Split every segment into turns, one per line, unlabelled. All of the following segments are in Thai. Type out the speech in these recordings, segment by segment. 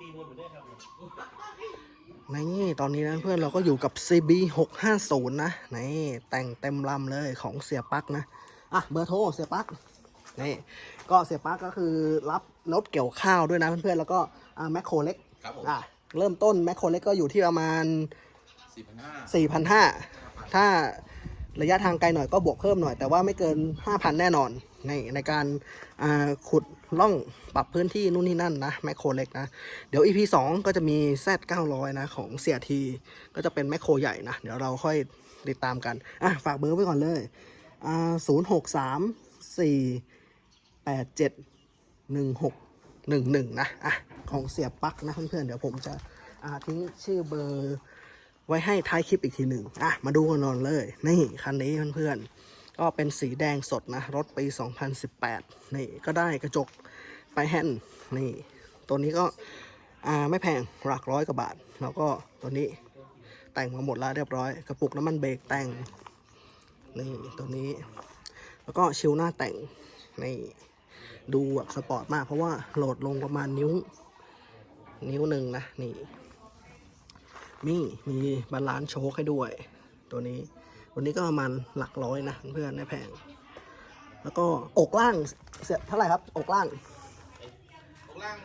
สี่หมื่นเหมือนเดิมครับ
นี่ตอนนี้นะเพื่อนเราก็อยู่กับ CB 650นะนี่แต่งเต็มลำเลยของเสียปักนะอะเบอร์โทรเสียปักนี่ก็เสียปักก็คือรับรถเกี่ยวข้าวด้วยนะเพื่อนๆแล้วก็อ่าแมคโครเล็ก
ครับผม
อะเริ่มต้นแมคโครเล็กก็อยู่ที่ประมาณ
สี่พันห้า
4,500ถ้า ระยะทางไกลหน่อยก็บวกเพิ่มหน่อย แต่ว่าไม่เกิน 5,000 แน่นอนในในการขุดล่องปรับพื้นที่นู่นนี่นั่นนะแมคโครเล็กนะ เดี๋ยว EP 2 ก็จะมี Z 900 นะ ของเสียทีก็จะเป็นแมคโครใหญ่นะ เดี๋ยวเราค่อยติดตามกัน อะ ฝากเบอร์ไว้ก่อนเลยอ่า063 4 8 7 1 6 1 1นะ อะ ของเสียปักนะเพื่อนๆ เดี๋ยวผมจะอ่าทิ้งชื่อเบอร์ ไว้ให้ท้ายคลิปอีกทีหนึ่งอะ มาดูกันนอนเลย นี่คันนี้เพื่อนๆ ก็เป็นสีแดงสดนะ รถปี 2018 นี่ก็ได้กระจกไปแฮนด์นี่ ตัวนี้ก็อ่าไม่แพงหลักร้อยกว่าบาท แล้วก็ตัวนี้แต่งมาหมดแล้วเรียบร้อย กระปุกน้ำมันเบรกแต่ง นี่ตัวนี้ แล้วก็ชิลหน้าแต่ง นี่ ดูแบบสปอร์ตมากเพราะว่าโหลดลงประมาณนิ้ว นิ้วหนึ่งนะ นี่ มีมีบาลานซ์โชคให้ด้วย ตัวนี้ตัวนี้ก็ประมาณหลักร้อยนะเพื่อนไม่แพง แล้วก็อกล่างเสียเท่าไหร่ครับ อกล่าง
ตรงล่าง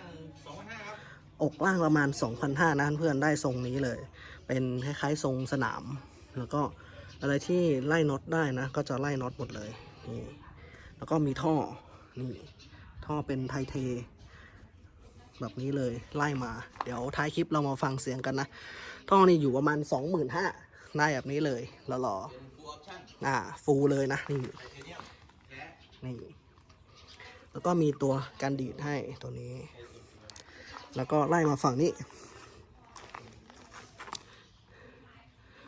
สองพันห้าครับ
อกล่างประมาณ2,500นะเพื่อนได้ทรงนี้เลย เป็นคล้ายๆทรงสนาม แล้วก็อะไรที่ไล่น็อตได้นะ ก็จะไล่น็อตหมดเลยนี่แล้วก็มีท่อนี่ท่อเป็นไทเท แบบนี้เลยไล่มา เดี๋ยวท้ายคลิปเรามาฟังเสียงกันนะท่อนี่อยู่ประมาณ 25,000ได้แบบนี้เลยแล้วหล่อ
เป็นฟูลออปชั่น
อ่าฟูลเลยนะนี่
นี่แล้
วก็มีตัวการดีดให้ตัวนี้ แล้วก็ไล่มาฝั่งนี้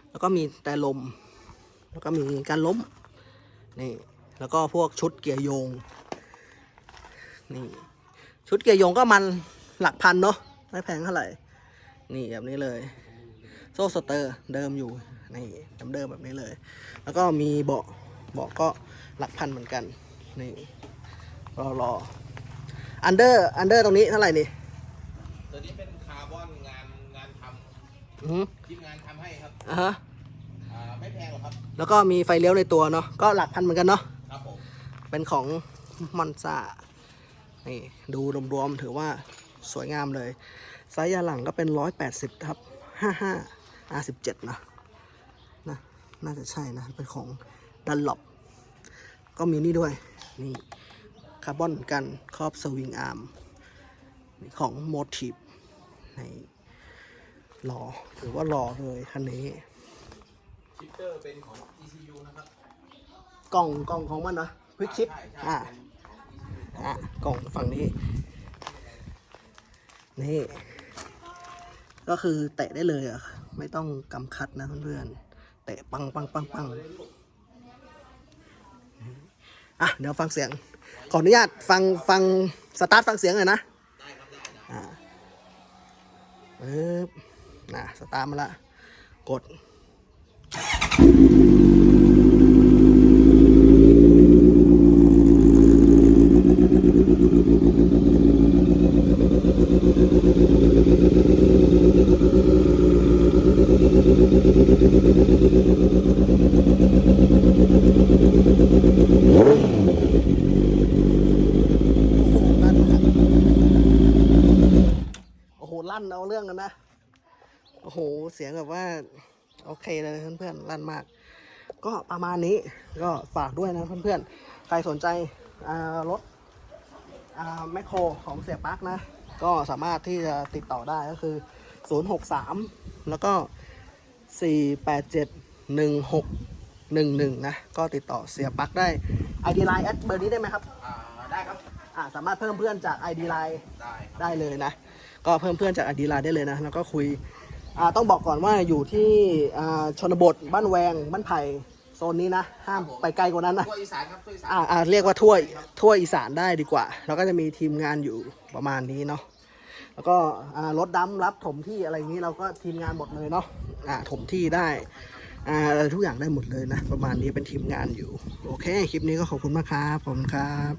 แล้วก็มีแต่ลม แล้วก็มีการล้มนี่แล้วก็พวกชุดเกียร์โยงนี่ชุดเกียร์โยงก็มัน หลักพันเนาะไม่แพงเท่าไหร่ นี่แบบนี้เลย โซ่สเตอร์เดิมอยู่นี่เดิมๆแบบนี้เลย แล้วก็มีเบาะเบาะก็หลักพันเหมือนกัน นี่รอรออันเดอร์อันเดอร์ตรงนี้เท่าไหร่นี่
ตัวนี้เป็นคาร์บอนงานงานท
อือหือำ
ทีมงานทำให้ครับ
อ่าฮะ
อ่าไม่แพงหรอกครับ
แล้วก็มีไฟเลี้ยวในตัวเนาะก็หลักพันเหมือนกันเนาะ
ครับผม
เป็นของมอนซานี่ดูรวมๆถือว่า สวยงามเลยไซส์ยาหลังก็เป็น 180ครับ55 R17 นะนะน่าจะใช่นะ เป็นของดันหลบก็มีนี่ด้วย นี่คาร์บอนเหมือนกันครอบสวิงอาร์มของโมทีฟในหล่อถือว่าหล่อเลยคันนี้
ชิปเตอร์เป็นของ ECU นะครับ
กล่องกล่องของมันนะควิกชิป
ใช่ใช่
อ่า
เป็นของ ECU
อะกล่องฝั่งนี้ นี่ ก็คือเตะได้เลยอะ ไม่ต้องกำคัดนะเพื่อนๆเตะปังปังปังปังอะเดี๋ยวฟังเสียง ขออนุญาตฟังฟังสตาร์ทฟังเสียงหน่อยนะอ่าปึ๊บน่ะสตาร์ทมาละ กด โอ้โหลั่นเอาเรื่องกันนะ โอ้โห เสียงแบบว่า โอเคเลยเพื่อนๆลั่นมาก ก็ประมาณนี้ก็ฝากด้วยนะเพื่อนๆ ใครสนใจอ่ารถอ่าแมคโครของเสียปักนะ ก็สามารถที่จะติดต่อได้ก็คือ 063 แล้วก็ 487 1611 นะ ก็ติดต่อเสียปักได้ ID Line แอดเบอร์นี้ได้ไหมครับ
อ่าได้ครับ
อ่าสามารถเพิ่มเพื่อนจาก ID Line
ได้ครับ
ได้เลยนะ ก็เพิ่มเพื่อนจาก ID Line ได้เลยนะ แล้วก็คุยอ่า ต้องบอกก่อนว่าอยู่ที่อ่าชนบทบ้านแวงบ้านไผ่โซนนี้นะ ห้ามไปไกลกว่านั้นนะ
ทั่วอีสานครับทั่วอีสาน
อ่าอ่าเรียกว่าทั่วทั่วอีสานได้ดีกว่า แล้วก็จะมีทีมงานอยู่ประมาณนี้เนาะแล้วก็อ่ารถดำรับถมที่อะไรอย่างนี้เราก็ทีมงานหมดเลยเนาะอ่าถมที่ได้อ่าทุกอย่างได้หมดเลยนะ ประมาณนี้เป็นทีมงานอยู่ โอเค คลิปนี้ก็ขอบคุณมากครับ ผมครับ